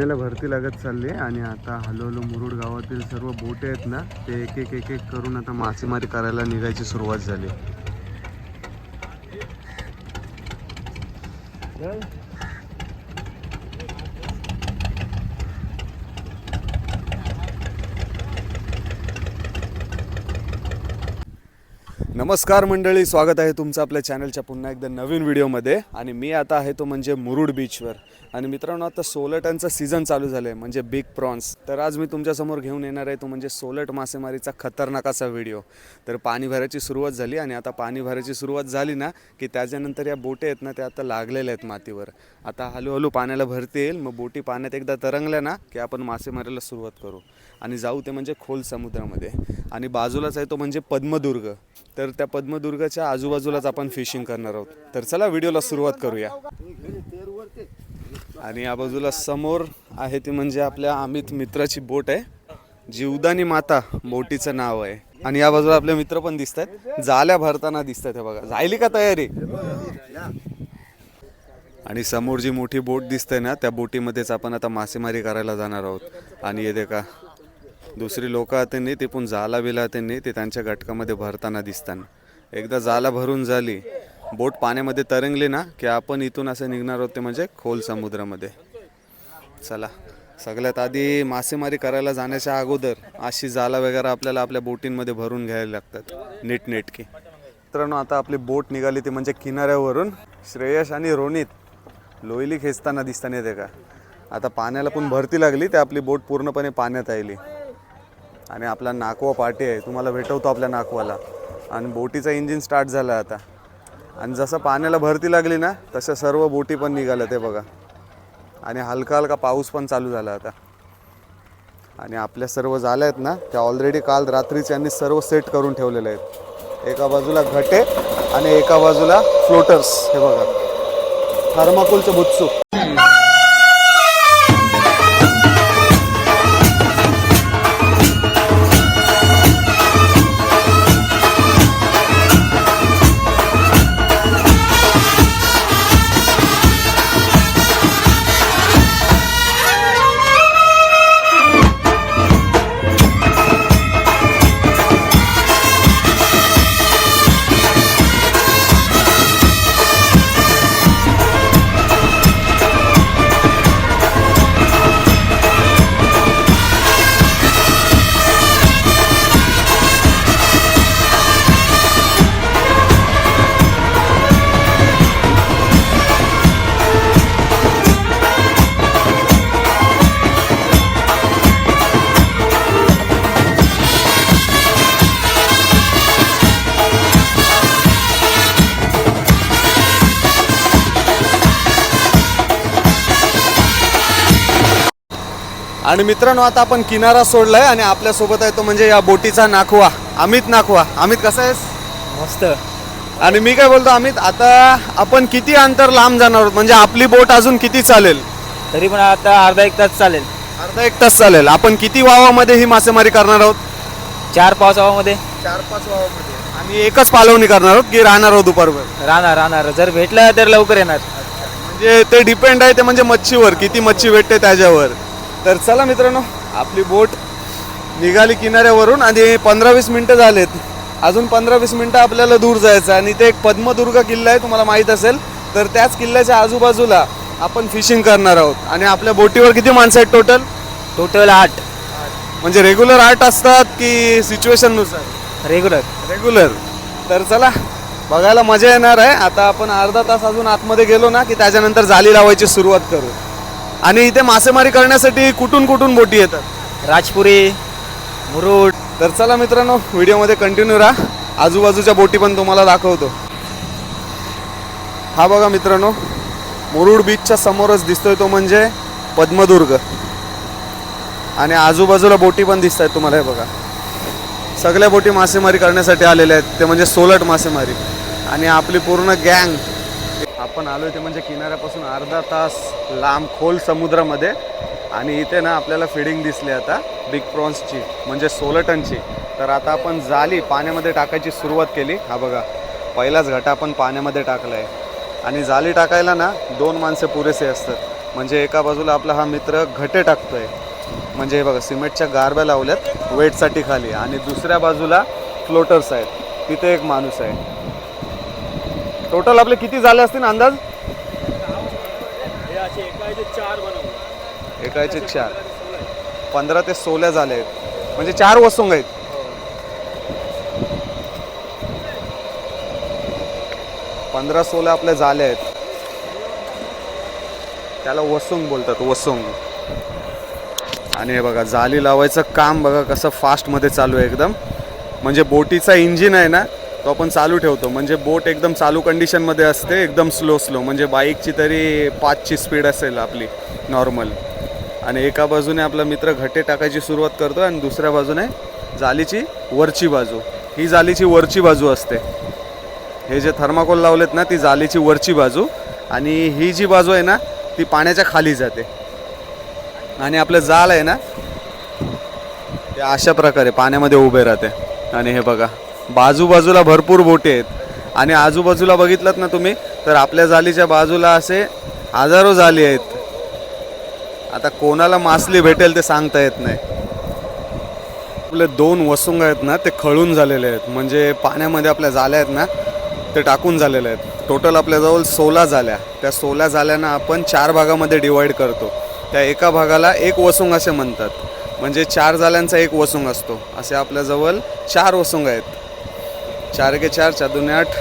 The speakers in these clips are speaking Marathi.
पाण्याला भरती लागत चालली आहे आणि आता हळूहळू मुरुड गावातील सर्व बोटे आहेत ना ते एक एक एक एक करून आता मासेमारी करायला निघायची सुरुवात झाली. नमस्कार मंडळी स्वागत आहे तुमचं आपल्या चॅनलच्या पुन्हा एकदा नवीन व्हिडिओमध्ये. आणि मी आता आहे तो म्हणजे मुरुड बीचवर. आणि मित्रांनो आता सोलटांचा सीझन चालू झालं आहे म्हणजे बिग प्रॉन्स. तर आज मी तुमच्यासमोर घेऊन येणार आहे तो म्हणजे सोलट मासेमारीचा खतरनाक असा व्हिडिओ. तर पाणी भरायची सुरुवात झाली आणि आता पाणी भरायची सुरुवात झाली ना की त्याच्यानंतर या बोटे आहेत ना त्या आता लागलेल्या आहेत मातीवर. आता हळूहळू पाण्याला भरती येईल मग बोटी पाण्यात एकदा तरंगल्या ना की आपण मासेमारीला सुरुवात करू. आणि जाऊ ते म्हणजे खोल समुद्रामध्ये. आणि बाजूलाच आहे तो म्हणजे पद्मदुर्ग. तर त्या पद्मदुर्गाच्या आजूबाजूलाच आपण फिशिंग करणार आहोत. तर चला व्हिडिओला सुरुवात करूया. आणि या बाजूला समोर आहे ती म्हणजे आपल्या अमित मित्राची बोट आहे. जीवदानी माता बोटीचं नाव आहे. आणि या बाजूला आपले मित्र पण दिसत आहेत जाल्या भरताना दिसत आहेत हे बघा. जायली का तयारी? आणि समोर जी मोठी बोट दिसते ना त्या बोटीमध्येच आपण आता मासेमारी करायला जाणार आहोत. आणि येते का दुसरी लोक त्यांनी ते पण जाला बिला त्यांनी ते त्यांच्या घटकामध्ये भरताना दिसतात एकदा जाला भरून झाली बोट पाण्यामध्ये तरंगली ना की आपण इथून असं निघणार आहोत ते म्हणजे खोल समुद्रामध्ये. चला सगळ्यात आधी मासेमारी करायला जाण्याच्या अगोदर अशी जाला वगैरे आपल्याला आपल्या बोटींमध्ये भरून घ्यायला लागतात नीटनेटकी. मित्रांनो आता आपली बोट निघाली ती म्हणजे किनाऱ्यावरून. श्रेयश आणि रोनित लोयली खेचताना दिसताना येते का? आता पाण्याला पण भरती लागली ते आपली बोट पूर्णपणे पाण्यात आली. आणि आपला नाकवा पाठी आहे. तुम्हाला भेटवतो आपल्या नाकवाला. आणि बोटीचा इंजिन स्टार्ट झाला आता. आणि जसं पाण्याला भरती लागली ना तशा सर्व बोटी पण निघाल्या ते बघा. आणि हलका हलका पाऊस पण चालू झाला आता. आणि आपल्या सर्व झाल्या आहेत ना त्या ऑलरेडी काल रात्रीच यांनी सर्व सेट करून ठेवलेले आहेत. एका बाजूला घटे आणि एका बाजूला फ्लोटर्स हे बघा. थर्माकोलचं बुत्सू आणि मित्रांनो आता आपण किनारा सोडलाय आणि आपल्यासोबत आहे तो म्हणजे या बोटीचा नाखवा अमित नाखवा. अमित कसा आहेस? मस्त. आणि मी काय बोलतो अमित आता आपण किती अंतर लांब जाणार आहोत? म्हणजे आपली बोट अजून किती चालेल? तरी पण आता अर्धा एक तास चालेल. अर्धा एक तास चालेल. आपण किती वावामध्ये ही मासेमारी करणार आहोत? चार पावसाळ्यामध्ये चार पाच वावामध्ये. आणि एकच पालवणी करणार आहोत की राहणार आहोत दुपारभर? राहणार राहणार. जर भेटलं तर लवकर येणार. म्हणजे ते डिपेंड आहे ते म्हणजे मच्छीवर. किती मच्छी भेटते त्याच्यावर? तर चला मित्रांनो आपली बोट निघाली किनाऱ्यावरून आणि पंधरा वीस मिनटं झालेत. अजून पंधरा वीस मिनटं आपल्याला दूर जायचं आणि ते एक पद्मदुर्ग किल्ला आहे तुम्हाला माहीत असेल. तर त्याच किल्ल्याच्या आजूबाजूला आपण फिशिंग करणार आहोत. आणि आपल्या बोटीवर किती माणसं आहेत टोटल टोटल आठ. म्हणजे रेग्युलर आर्ट असतात की सिच्युएशननुसार रेग्युलर रेग्युलर तर चला बघायला मजा येणार आहे. आता आपण अर्धा तास अजून आतमध्ये गेलो ना की त्याच्यानंतर जाली लावायची सुरुवात करू. आणि इथे मासेमारी करण्यासाठी कुठून कुठून बोटी येतात? राजपुरी मुरुड. तर चला मित्रांनो व्हिडिओमध्ये कंटिन्यू राहा. आजूबाजूच्या बोटी पण तुम्हाला दाखवतो. हा बघा मित्रांनो मुरुड बीचच्या समोरच दिसतोय तो म्हणजे पद्मदुर्ग. आणि आजूबाजूला बोटी पण दिसत आहेत तुम्हाला हे बघा. सगळ्या बोटी मासेमारी करण्यासाठी आलेल्या आहेत. ते म्हणजे सोलट मासेमारी. आणि आपली पूर्ण गँग आपण आलो ते म्हणजे किनाऱ्यापासून अर्धा तास लांब खोल समुद्रामध्ये. आणि इथे ना आपल्याला फिडिंग दिसली आता बिग प्रॉन्सची म्हणजे सोलटनची. तर आता आपण जाली पाण्यामध्ये टाकायची सुरुवात केली. हा बघा पहिलाच घटा आपण पाण्यामध्ये टाकला आहे आणि जाली टाकायला ना दोन माणसं पुरेसे असतात. म्हणजे एका बाजूला आपला हा मित्र घटे टाकतो आहे म्हणजे हे बघा सिमेंटच्या गारब्या लावल्यात वेटसाठी खाली. आणि दुसऱ्या बाजूला फ्लोटर्स आहेत. तिथे एक माणूस आहे. टोटल आपले किती झाले असतील अंदाज? एकाचे चार पंधरा ते सोळा झाले आहेत. म्हणजे चार वसूंग आहेत. पंधरा सोळा आपले झाले आहेत. त्याला वसुंग बोलतात वसुंग. आणि हे बघा जाली लावायचं काम बघा कसं फास्टमध्ये चालू आहे एकदम. म्हणजे बोटीचा इंजिन आहे ना तो आपण चालू ठेवतो. म्हणजे बोट एकदम चालू कंडिशनमध्ये असते एकदम स्लो स्लो म्हणजे बाईकची तरी पाचची स्पीड असेल आपली नॉर्मल आणि एका बाजूने आपला मित्र घटे टाकायची सुरुवात करतो आणि दुसऱ्या बाजूने जालीची वरची बाजू. ही जालीची वरची बाजू असते. हे जे थर्माकोल लावलेत ना ती जालीची वरची बाजू. आणि ही जी बाजू आहे ना ती पाण्याच्या खाली जाते. आणि आपलं जाल आहे ना ते अशा प्रकारे पाण्यामध्ये उभे राहते. आणि हे बघा. बाजूबाजूला भरपूर बोटे आहेत. आणि आजूबाजूला बघितलं ना तुम्ही तर आपल्या जालीच्या बाजूला असे हजारो जाली आहेत. आता कोणाला मासली भेटेल ते सांगता येत नाही. आपले दोन वसुंग आहेत ना ते खळून झालेले आहेत. म्हणजे पाण्यामध्ये आपल्या जाल्या आहेत ना ते टाकून झालेले आहेत. टोटल आपल्याजवळ सोला जाल्या. त्या सोला जाल्यांना आपण चार भागामध्ये डिवाईड करतो. त्या एका भागाला एक वसुंग असे म्हणतात. म्हणजे चार जाल्यांचा एक वसुंग असतो. असे आपल्याजवळ चार वसुंग आहेत. चार के चार चार दोन आठ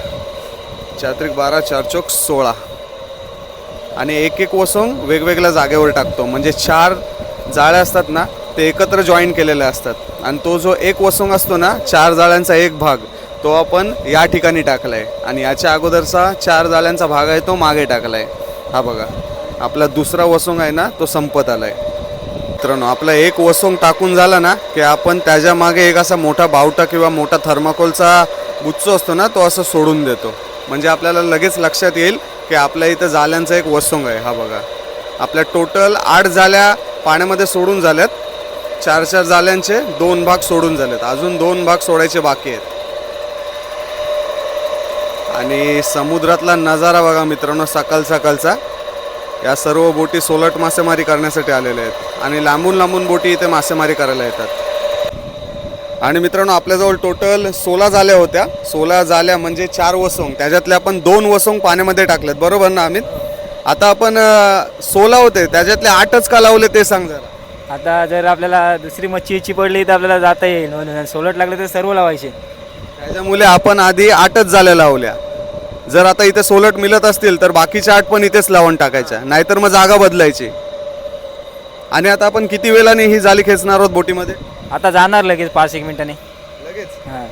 चार त्रिक बारा चार चौक सोळा. आणि एक एक वसून वेगवेगळ्या जागेवर टाकतो. म्हणजे चार जाळ्या असतात ना ते एकत्र जॉईन केलेले असतात. आणि तो जो एक वसुंग असतो ना चार जाळ्यांचा एक भाग तो आपण या ठिकाणी टाकला आहे आणि याच्या अगोदरचा चार जाळ्यांचा भाग आहे तो मागे टाकला आहे हा बघा आपला दुसरा वसुंग आहे ना तो संपत आला आहे मित्रांनो आपला एक वसुंग टाकून झाला ना की आपण त्याच्यामागे एक असा मोठा बावटा किंवा मोठा थर्माकोलचा गुच्छ असतो ना तो असं सोडून देतो. म्हणजे आपल्याला लगेच लक्षात येईल की आपल्या इथं जाल्यांचा एक वसंग आहे. हा बघा. आपल्या टोटल आठ जाल्या पाण्यामध्ये सोडून झाल्यात. चार चार जाल्यांचे दोन भाग सोडून झालेत. अजून दोन भाग सोडायचे बाकी आहेत. आणि समुद्रातला नजारा बघा मित्रांनो सकाळ सकाळचा. या सर्व बोटी सोलट मासेमारी करण्यासाठी आलेल्या आहेत. आणि लांबून लांबून बोटी इथे मासेमारी करायला येतात. आणि मित्रांनो आपल्याजवळ टोटल सोळा जाल्या होत्या. सोळा जाल्या म्हणजे चार वसोंग. त्याच्यातले आपण दोन वसोंग पाण्यामध्ये टाकलेत. बरोबर ना अमित? आता आपण सोळा होते. त्याच्यातले आठच का लावले ते सांग जरा. आता जर आपल्याला दुसरी मच्छीची पडली तर आपल्याला जाता येईल. म्हणून सोलट लागले तर सर्व लावायचे. त्याच्यामुळे आपण आधी आठच जाल्या लावल्या. जर आता इथे सोलट मिळत असतील तर बाकीच्या आठ पण इथेच लावून टाकायच्या. नाहीतर मग जागा बदलायची. आणि आता आपण किती वेळाने ही जाली खेचणार आहोत बोटीमध्ये? आता जाणार लगेच पाच एक मिनिटांनी. लगेच? हां.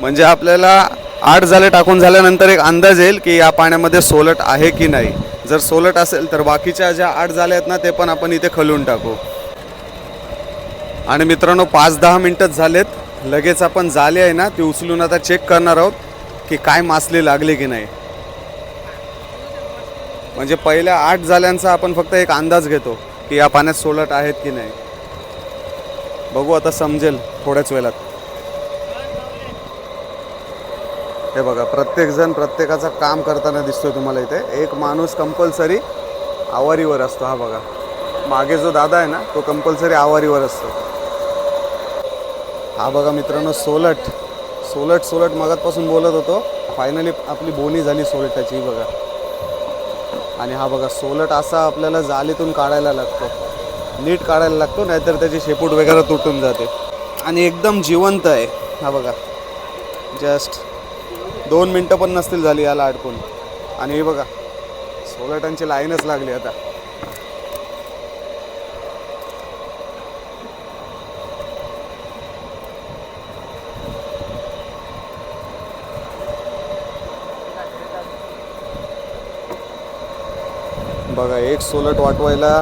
म्हणजे आपल्याला आठ जाले टाकून झाल्यानंतर एक अंदाज येईल की या पाण्यामध्ये सोलट आहे की नाही. जर सोलट असेल तर बाकीच्या ज्या आठ जाल्या आहेत ना ते पण आपण इथे खलून टाकू. आणि मित्रांनो पाच दहा मिनटंच झालेत. लगेच आपण जाले आहे ना ती उचलून आता चेक करणार आहोत की काय मासली लागली की नाही. म्हणजे पहिल्या आठ जाल्यांचा आपण फक्त एक अंदाज घेतो की या पाण्यात सोलट आहेत की नाही. बघू आता समजेल थोड्याच वेळात. हे बघा प्रत्येकजण प्रत्येकाचं काम करताना दिसतोय तुम्हाला इथे. एक माणूस कंपल्सरी आवारीवर असतो हा बघा. मागे जो दादा आहे ना तो कंपल्सरी आवारीवर असतो. हा बघा मित्रांनो सोलट. सोलट सोलट मगातपासून बोलत होतो. फायनली आपली बोनी झाली सोलटाची ही बघा. आणि हा बघा सोलट असा आपल्याला जालीतून काढायला लागतो. नीट काढायला लागतो नाहीतर त्याची शेपूट वगैरे तुटून जाते. आणि एकदम जिवंत आहे. हा बघा. जस्ट दोन मिनटं पण नसतील झाली याला अडकून. आणि हे बघा सोलटांची लाईनच लागली आता. बघा एक सोलट वाटवायला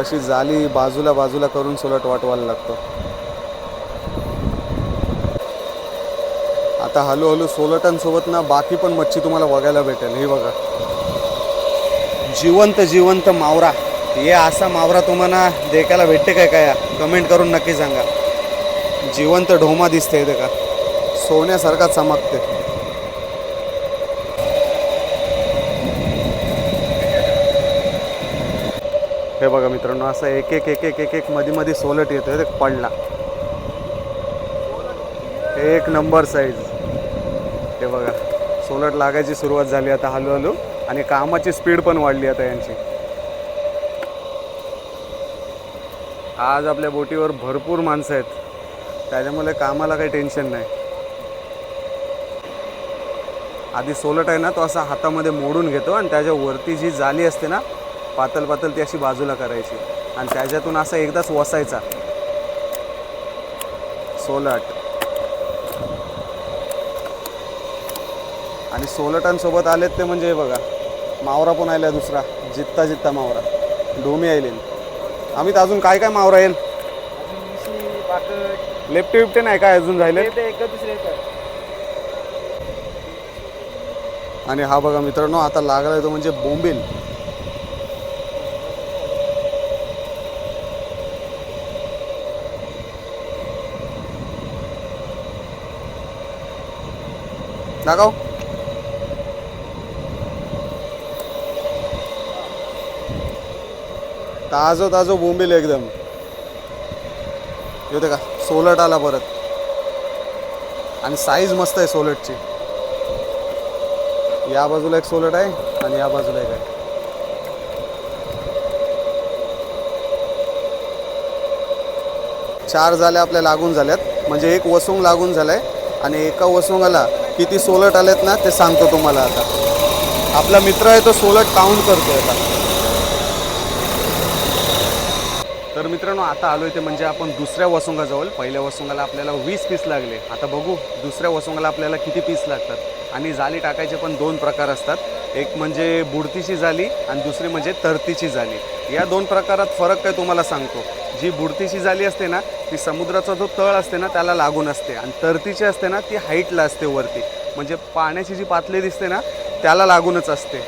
कशी जाली बाजूला बाजूला करून सोलट वाटवायला लागतो. आता हळूहळू सोलटांसोबत ना बाकी पण मच्छी तुम्हाला बघायला भेटेल. हे बघा. जिवंत जिवंत मावरा. हे असा मावरा तुम्हाला देखायला भेटते काय काय? कमेंट करून नक्की सांगा. जिवंत ढोमा दिसते इथे का सोन्यासारखा चमकते हे बघा मित्रांनो असं एक एक एक एक एक एक मध्ये मध्ये सोलट येतोय ते पडला. एक नंबर साईज हे बघा सोलट लागायची सुरुवात झाली आता हळूहळू आणि कामाची स्पीड पण वाढली आता यांची. आज आपल्या बोटीवर भरपूर माणसं आहेत. त्याच्यामुळे कामाला काही टेन्शन नाही. आधी सोलट आहे ना तो असा हातामध्ये मोडून घेतो आणि त्याच्यावरती जी जाली असते ना पातल पातल ती अशी बाजूला करायची. आणि त्याच्यातून असा एकदाच वसायचा. सोलट. आणि सोलटांसोबत आलेत ते म्हणजे हे बघा. मावरा पण आला दुसरा. जित्ता जित्ता मावरा. डोमी आले आम्ही तर अजून काय काय मावरा येईल? लेफ्ट बिफ्टे नाही काय अजून राहिले? आणि हा बघा मित्रांनो आता लागलाय तो म्हणजे बोंबील. दाखव ताजो ताजो बोंबील एकदम. येते का? सोलट आला परत. आणि साईज मस्त आहे सोलटची. या बाजूला एक सोलट आहे आणि या बाजूला एक आहे. चार जाल्या आपल्या लागून झाल्यात. म्हणजे एक वसुंग लागून झालाय आणि एका वसुंगाला किती सोलट आलेत ना ते सांगतो तुम्हाला आता. आपला मित्र आहे तो सोलट काउंट करतो आता. तर मित्रांनो आता आलो ते म्हणजे आपण दुसऱ्या वसुंगाजवळ. पहिल्या वसुंगाला आपल्याला वीस पीस लागले. आता बघू दुसऱ्या वसुंगाला आपल्याला किती पीस लागतात. आणि जाली टाकायचे पण दोन प्रकार असतात. एक म्हणजे बुडतीची जाली आणि दुसरी म्हणजे तरतीची जाली. या दोन प्रकारात फरक काय तुम्हाला सांगतो? जी बुडतीची जाली असते ना ती समुद्राचा जो तळ असते ना त्याला लागून असते. आणि तरतीची असते ना ती हाईटला असते वरती. म्हणजे पाण्याची जी पातळी दिसते ना त्याला लागूनच असते.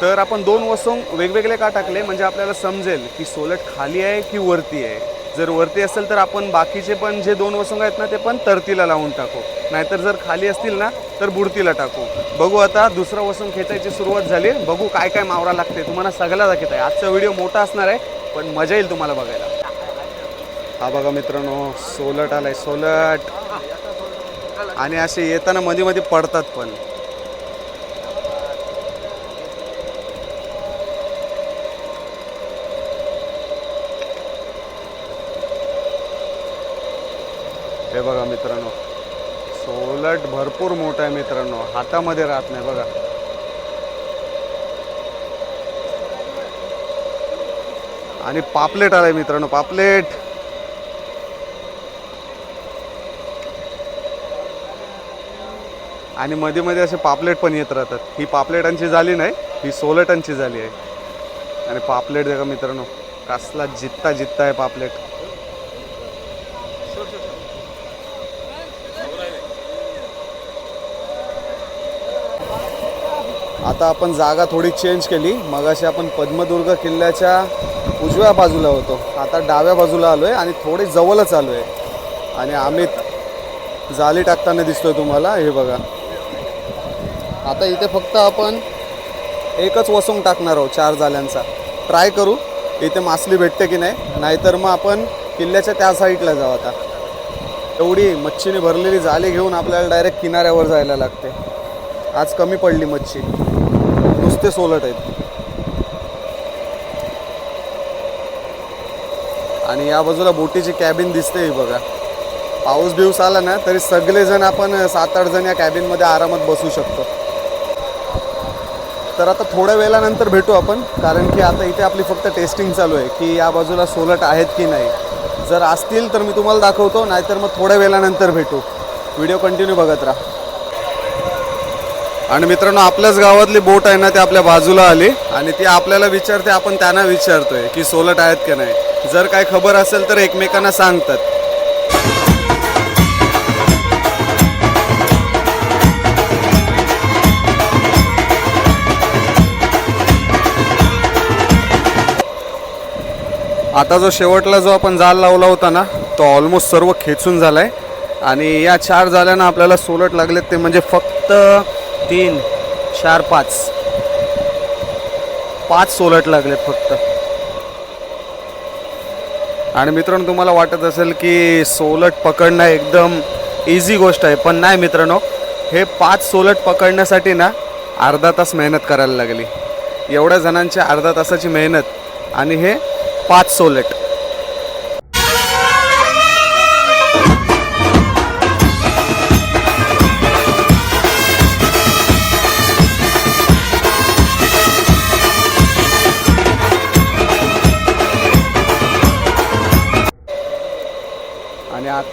तर आपण दोन वस्तू वेगवेगळे का टाकले? म्हणजे आपल्याला समजेल की सोलट खाली आहे की वरती आहे. जर वरती असेल तर आपण बाकीचे पण जे दोन वसंग आहेत ना ते पण तरतीला लावून टाकू. नाहीतर जर खाली असतील ना तर बुडतीला टाकू. बघू आता दुसरा वसंग खेचायची सुरुवात झाली. बघू काय काय मावरा लागते. तुम्हाला सगळ्या दाखवत आहे. आजचा व्हिडिओ मोठा असणार आहे पण मजा येईल तुम्हाला बघायला. हा बघा मित्रांनो सोलट आलाय सोलट. आणि असे येताना मध्ये मध्ये पडतात पण. हे बघा मित्रांनो सोलट भरपूर मोठं आहे मित्रांनो हातामध्ये राहत नाही बघा. आणि पापलेट आलाय मित्रांनो पापलेट. आणि मध्ये मध्ये असे पापलेट पण येत राहतात. ही पापलेटांची झाली नाही ही सोलटांची झाली आहे. आणि पापलेट बघा मित्रांनो कसला जित्ता जित्ता आहे पापलेट. आता आपण जागा थोडी चेंज केली. मगाशी आपण पद्मदुर्ग किल्ल्याच्या उजव्या बाजूला होतो. आता डाव्या बाजूला आलो आहे आणि थोडे जवळच आलो आहे आणि अमित जाली टाकताना दिसतोय तुम्हाला. हे बघा. आता इथे फक्त आपण एकच वसंग टाकणार आहोत चार जाल्यांचा. ट्राय करू. इथे मासली भेटते की नाही? नाहीतर मग आपण किल्ल्याच्या त्या साईडला जाऊ आता. एवढी मच्छीने भरलेली जाली घेऊन आपल्याला डायरेक्ट किनाऱ्यावर जायला लागते. आज कमी पडली मच्छी. ते सोलट आहेत. आणि या बाजूला बोटीची कॅबिन दिसते ही बघा. पाऊस बिऊस आला ना तरी सगळेजण आपण सात आठ जण या कॅबिनमध्ये आरामात बसू शकतो. तर आता थोड्या वेळानंतर भेटू आपण कारण की आता इथे आपली फक्त टेस्टिंग चालू आहे की या बाजूला सोलट आहेत की नाही. जर असतील तर मी तुम्हाला दाखवतो नाहीतर मग थोड्या वेळानंतर भेटू. व्हिडिओ कंटिन्यू बघत राहा. आणि मित्रांनो आपल्याच गावातली बोट आहे ना ती आपल्या बाजूला आली आणि ती आपल्याला विचारते आपण त्यांना विचारतोय की सोलट आहेत की नाही. जर काय खबर असेल तर एकमेकांना सांगतात. आता जो शेवटला जो आपण जाल लावला होता ना तो ऑलमोस्ट सर्व खेचून झाला आहे आणि या चार जाल्यानं आपल्याला सोलट लागलेत ते म्हणजे फक्त तीन चार पाच. पाच सोलट लागलेत फक्त. आणि मित्रांनो तुम्हाला वाटत असेल की सोलट पकडणं एकदम इझी गोष्ट आहे पण नाही मित्रांनो. हे पाच सोलट पकडण्यासाठी ना अर्धा तास मेहनत करायला लागली. एवढ्या जणांची अर्धा तासाची मेहनत आणि हे पाच सोलट.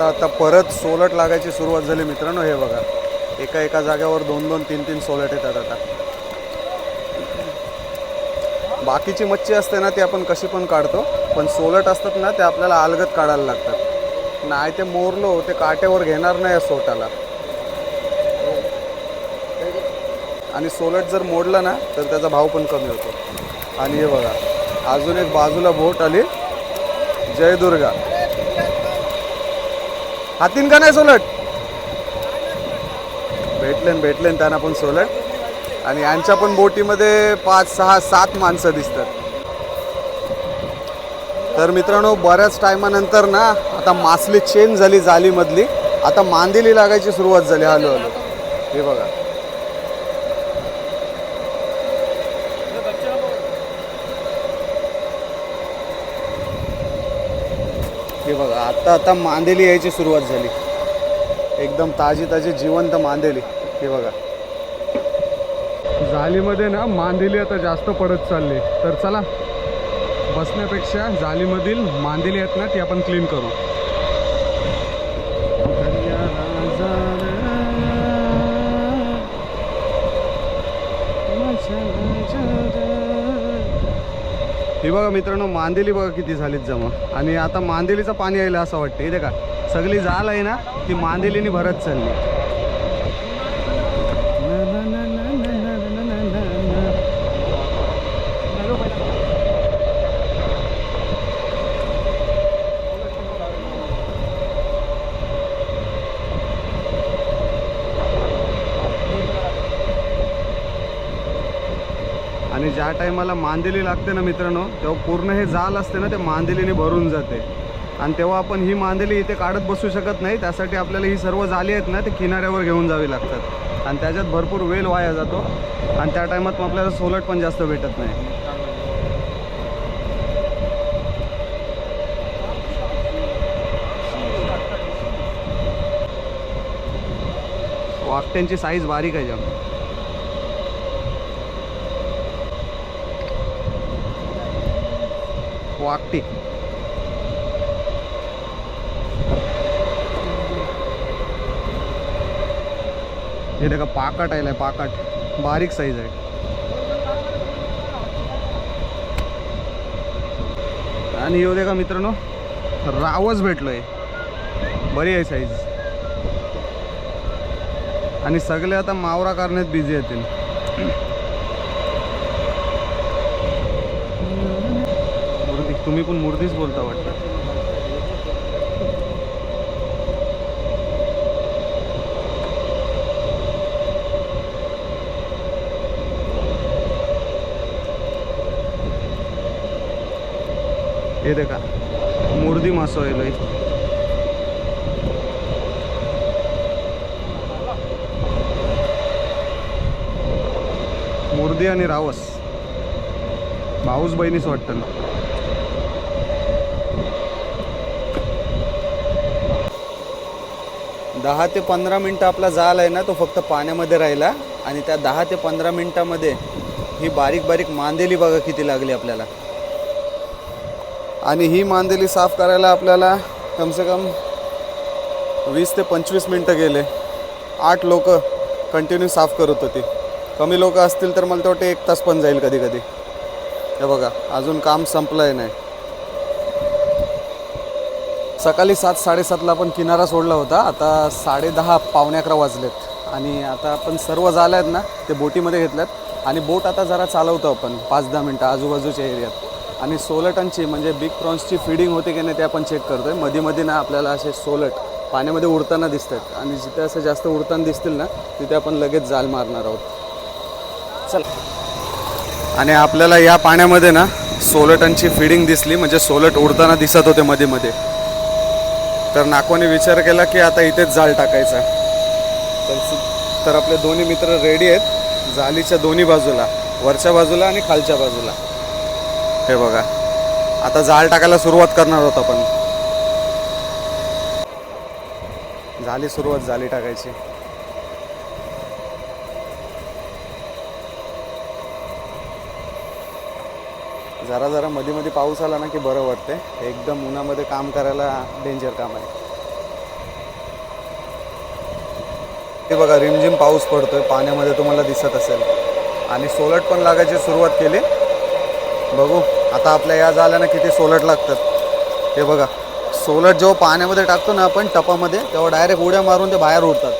आता आता परत सोलट लागायची सुरुवात झाली मित्रांनो हे बघा. एका एका जाग्यावर दोन दोन तीन तीन सोलट येतात आता. बाकीची मच्छी असते ना ती आपण कशी पण काढतो पण सोलट असतात ना ते आपल्याला अलगत काढायला लागतात. नाही ते मोरलो ते काटेवर घेणार नाही या सोटाला. आणि सोलट जर मोडलं ना तर त्याचा भाव पण कमी होतो. आणि हे बघा अजून एक बाजूला बोट आली. जय दुर्गा. हातीन का नाही सोलट? भेटलेन भेटलेन त्यांना पण सोलट. आणि यांच्या पण बोटीमध्ये पाच सहा सात माणसं दिसतात. तर मित्रांनो बऱ्याच टायमानंतर ना आता मासली चेंज झाली जालीमधली. आता मांदिली लागायची सुरुवात झाली हळूहळू. हे बघा. तर आता आता मांदेली यायची सुरुवात झाली. एकदम ताजी ताजी जिवंत मांदेली. हे बघा. जालीमध्ये ना मांदेली आता जास्त पडत चालली. तर चला बसण्यापेक्षा जालीमधील मांदेली आहेत ना ती आपण क्लीन करू. हे बघा मित्रांनो मांदेली बघा किती झालीत जमा. आणि आता मांदेलीचं पाणी यायला असं वाटतं इथे का सगळी जाल आहे ना ती मांदेलीने भरत चालली आणि ज्या टायमाला मांदेली लागते ना मित्रांनो तेव्हा पूर्ण हे जाल असते ना ते मांदेलीने भरून जाते. आणि तेव्हा आपण ही मांदेली इथे काढत बसू शकत नाही त्यासाठी आपल्याला ही सर्व जाली आहेत ना ते किनाऱ्यावर घेऊन जावी लागतात. आणि त्याच्यात भरपूर वेल वाया जातो. आणि त्या टायमात मग आपल्याला सोलट पण जास्त भेटत नाही. वाकट्यांची साईज बारीक आहे जाम. वाकटी हे देखा पाकाट आहे पाकट. बारीक साईज आहे. आणि येऊ दे का मित्रांनो रावच भेटलोय. बरी आहे साईज आणि सगळे आता मावरा करण्यात बिझी येतील मूर्ती तुम्ही पण मूर्तीच बोलता वाटतं. हे देखा मुर्दी मासो येलोय मुर्दी आणि रावस. भाऊस बहिणीच वाटतं ना. दहा ते पंधरा मिनटं आपला जाल आहे ना तो फक्त पाण्यामध्ये राहिला आणि त्या दहा ते पंधरा मिनटामध्ये ही बारीक बारीक मांदेली बघा किती लागली आपल्याला. आणि ही मांदेली साफ करायला आपल्याला कमसे कम वीस ते पंचवीस मिनटं गेले. आठ लोक कंटिन्यू साफ करत होती. कमी लोक असतील तर मला तर वाटते एक तास पण जाईल कधी कधी. हे बघा अजून काम संपलं आहे नाही. सकाळी सात साडेसातला आपण किनारा सोडला होता. आता साडेदहा पावणे अकरा वाजलेत. आणि आता आपण सर्व झाले आहेत ना ते बोटीमध्ये घेतल्यात. आणि बोट आता जरा चालवतो आपण पाच दहा मिनटं आजूबाजूच्या एरियात. आणि सोलटांची म्हणजे बिग प्रॉन्सची फिडिंग होते की नाही ते आपण चेक करतो आहे मध्ये मध्ये ना आपल्याला असे सोलट पाण्यामध्ये उडताना दिसत आहेत आणि जिथे असं जास्त उडताना दिसतील ना तिथे आपण लगेच जाल मारणार आहोत. चल. आणि आपल्याला या पाण्यामध्ये ना सोलटांची फिडिंग दिसली. म्हणजे सोलट उडताना दिसत होते मध्ये मध्ये तर नाकवाने विचार केला की आता इथेच जाळ टाकायचा. तर तर आपले दोन्ही मित्र रेडी आहेत. जालीच्या दोन्ही बाजूला वरच्या बाजूला आणि खालच्या बाजूला. हे बघा. आता जाळ टाकायला सुरुवात करणार होत आपण. झाली सुरुवात झाली टाकायची. जरा जरा मध्ये मध्ये पाऊस आला ना की बरं वाटते एकदम उन्हामध्ये काम करायला डेंजर काम आहे. ते बघा रिमझिम पाऊस पडतोय. पाण्यामध्ये तुम्हाला दिसत असेल. आणि सोलट पण लागायची सुरुवात केली. बघू आता आपल्या या झाल्यानं किती सोलट लागतात. हे बघा सोलट जेव्हा पाण्यामध्ये टाकतो ना आपण टपामध्ये तेव्हा डायरेक्ट उड्या मारून ते बाहेर उडतात.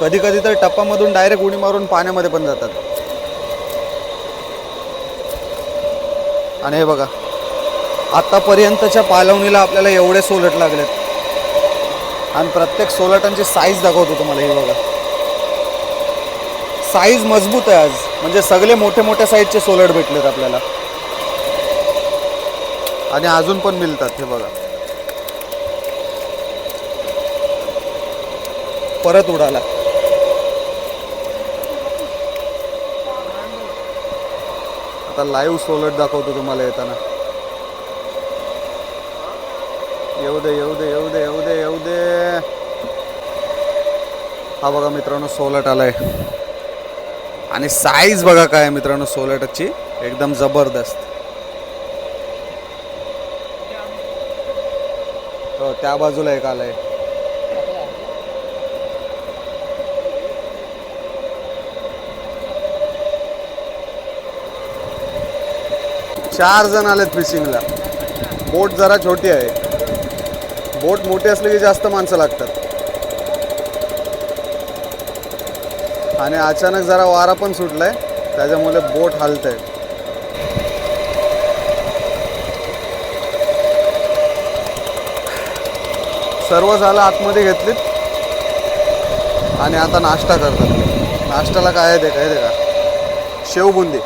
कधी कधी तर टप्पामधून डायरेक्ट उडी मारून पाण्यामध्ये पण जातात. आणि हे बघा आत्तापर्यंतच्या पालवणीला आपल्याला एवढे सोलट लागलेत. आणि प्रत्येक सोलटांची साईज दाखवतो तुम्हाला हे बघा. साईज मजबूत आहे आज. म्हणजे सगळे मोठे मोठ्या साईजचे सोलट भेटलेत आपल्याला. आणि अजून पण मिळतात हे बघा. परत उडाला. आता लाईव्ह सोलट दाखवतो तुम्हाला येताना. येऊ दे येऊ दे येऊ दे येऊ दे येऊ दे. हा बघा मित्रांनो सोलट आलाय. आणि साईज बघा काय मित्रांनो सोलटची. एकदम जबरदस्त. हो त्या बाजूला एक आलाय. चार जण आलेत फिशिंगला बोट जरा छोटी आहे. बोट मोठी असली की जास्त माणसं लागतात. आणि अचानक जरा वारा पण सुटलाय. त्याच्यामुळे बोट हलत आहे सर्व झालं आतमध्ये घेतलीत. आणि आता नाश्ता करतात. नाश्त्याला काय आहे ते काय ते का? शेवबुंदी.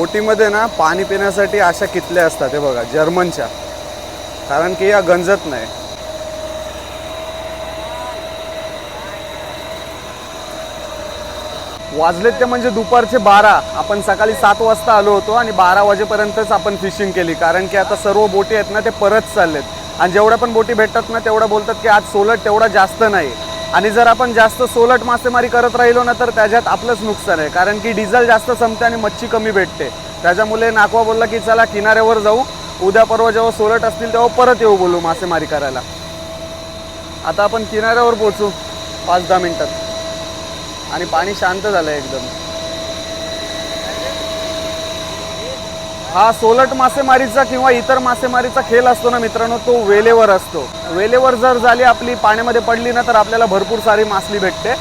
बोटीमध्ये ना पाणी पिण्यासाठी अशा कितल्या असतात हे बघा जर्मनच्या. कारण की या गंजत नाही. वाजलेत ते म्हणजे दुपारचे बारा. आपण सकाळी सात वाजता आलो होतो आणि बारा वाजेपर्यंतच आपण फिशिंग केली. कारण की आता सर्व बोटी आहेत ना ते परत चाललेत. आणि जेवढ्या पण बोटी भेटतात ना तेवढ्या बोलतात की आज सोलट तेवढा जास्त नाही. आणि जर आपण जास्त सोलट मासेमारी करत राहिलो ना तर त्याच्यात आपलंच नुकसान आहे. कारण की डिझेल जास्त संपते आणि मच्छी कमी भेटते. त्याच्यामुळे नाकवा बोलला की चला किनाऱ्यावर जाऊ. उद्या परवा जेव्हा सोलट असतील तेव्हा परत येऊ बोलू मासेमारी करायला. आता आपण किनाऱ्यावर पोचू पाच दहा मिनटात. आणि पाणी शांत झालं एकदम. हा सोलट मासेमारीचा किंवा इतर मासेमारीचा खेळ असतो ना मित्रांनो तो वेलेवर असतो. वेलेवर जर झाली आपली पाण्यामध्ये पडली ना तर आपल्याला भरपूर सारी मासली भेटते.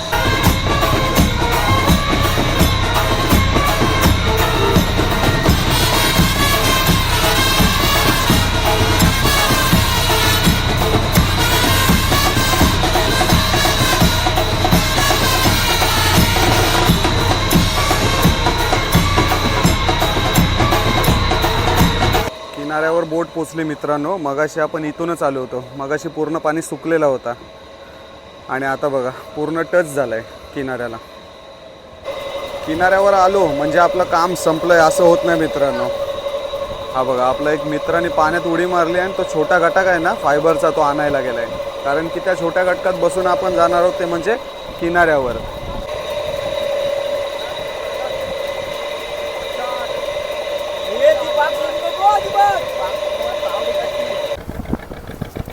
किनाऱ्यावर बोट पोचली मित्रांनो. मगाशी आपण इथूनच आलो होतो. मगाशी पूर्ण पाणी सुकलेला होता. आणि आता बघा पूर्ण टच झालं आहे किनाऱ्याला. किनाऱ्यावर आलो म्हणजे आपलं काम संपलं आहे असं होत नाही मित्रांनो. हा बघा आपला एक मित्राने पाण्यात उडी मारली आणि तो छोटा घटक आहे ना फायबरचा तो आणायला गेला आहे कारण की त्या छोट्या घटकात बसून आपण जाणार आहोत ते म्हणजे किनाऱ्यावर.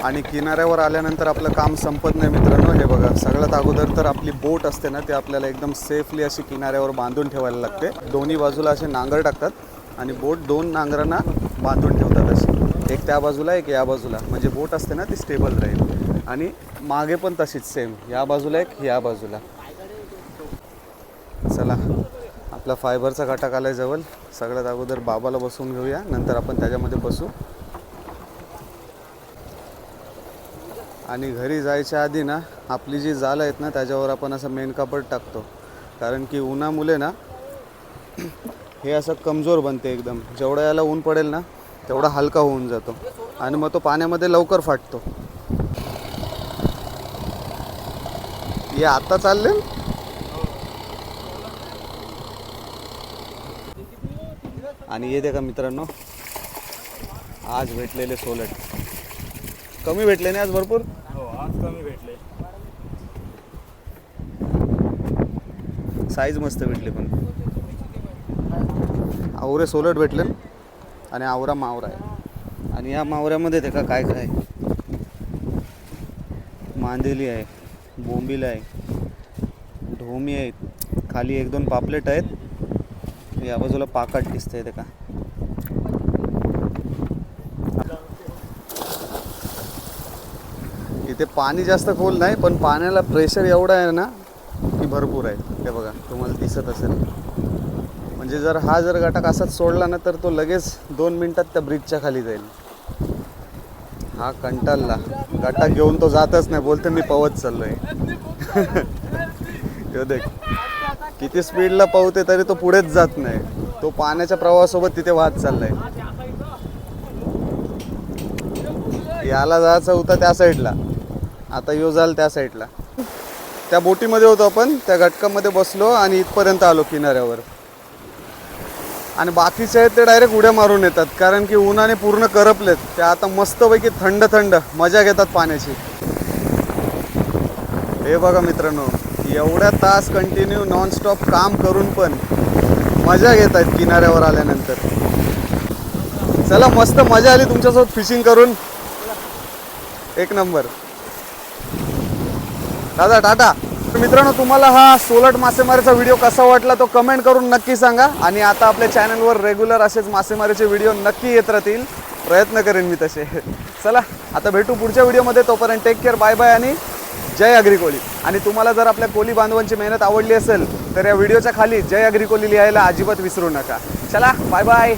आणि किनाऱ्यावर आल्यानंतर आपलं काम संपत नाही मित्रांनो. हे बघा सगळ्यात अगोदर तर आपली बोट असते ना ती आपल्याला एकदम सेफली अशी किनाऱ्यावर बांधून ठेवायला लागते. दोन्ही बाजूला असे नांगर टाकतात आणि बोट दोन नांगरांना बांधून ठेवतात अशी. एक त्या बाजूला एक या बाजूला. म्हणजे बोट असते ना ती स्टेबल राहील. आणि मागे पण तशीच सेम या बाजूला एक या बाजूला. चला आपला फायबरचा घटक आलाय जवळ. सगळ्यात अगोदर बाबाला बसवून घेऊया. नंतर आपण त्याच्यामध्ये बसू. आणि घरी जायच्या आधी ना आपली जी जाल आहेत ना त्याच्यावर आपण असं मेन कापड टाकतो. कारण की उन्हामुळे ना हे असं कमजोर बनते एकदम. जेवढा याला ऊन पडेल ना तेवढा हलका होऊन जातो. आणि मग तो पाण्यामध्ये लवकर फाटतो. हे आता चालले? आणि येते का मित्रांनो आज भेटलेले सोलट. कमी भेटले नाही आज भरपूर? हो आज कमी भेटले. साईज मस्त भेटली पण. आवरे सोलट भेटले आणि आवरा मावरा आहे. आणि या मावऱ्यामध्ये ते का काय काय आहे? मांदेली आहे बोंबील आहे ढोमी आहेत खाली एक दोन पापलेट आहेत. या बाजूला पाकाट दिसतंय ते तिथे पाणी जास्त खोल नाही पण पाण्याला प्रेशर एवढं आहे ना की भरपूर आहे. ते बघा तुम्हाला दिसत असेल. म्हणजे जर हा जर घटक असाच सोडला ना तर तो लगेच दोन मिनटात त्या ब्रिजच्या खाली जाईल. हा कंटाळला. गटाक घेऊन तो जातच नाही बोलते मी पवत चाललोय. ह्यो देख किती स्पीडला पवते तरी तो पुढेच जात नाही. तो पाण्याच्या प्रवाहासोबत तिथे वाहत चाललाय. याला जायचं होतं त्या साईडला आता यो जाल त्या साईडला त्या बोटीमध्ये होतो आपण त्या घटकामध्ये बसलो आणि इथपर्यंत आलो किनाऱ्यावर. आणि बाकीचे आहेत ते डायरेक्ट उड्या मारून येतात कारण की उन्हाने पूर्ण करपलेत. ते आता मस्तपैकी थंड थंड मजा घेतात पाण्याची. हे बघा मित्रांनो एवढ्या तास कंटिन्यू नॉनस्टॉप काम करून पण मजा घेत आहेत किनाऱ्यावर आल्यानंतर. चला मस्त मजा आली तुमच्यासोबत फिशिंग करून. एक नंबर दादा टाटा तर मित्रांनो तुम्हाला हा सोलट मासेमारीचा व्हिडिओ कसा वाटला तो कमेंट करून नक्की सांगा. आणि आता आपल्या चॅनलवर रेग्युलर असेच मासेमारीचे व्हिडिओ नक्की येत राहतील. प्रयत्न करेन मी तसे. चला आता भेटू पुढच्या व्हिडिओमध्ये तोपर्यंत टेक केअर बाय बाय आणि जय अग्री कोली. आणि तुम्हाला जर आपल्या कोली बांधवांची मेहनत आवडली असेल तर या व्हिडिओच्या खाली जय अग्री कोली लिहायला अजिबात विसरू नका. चला बाय बाय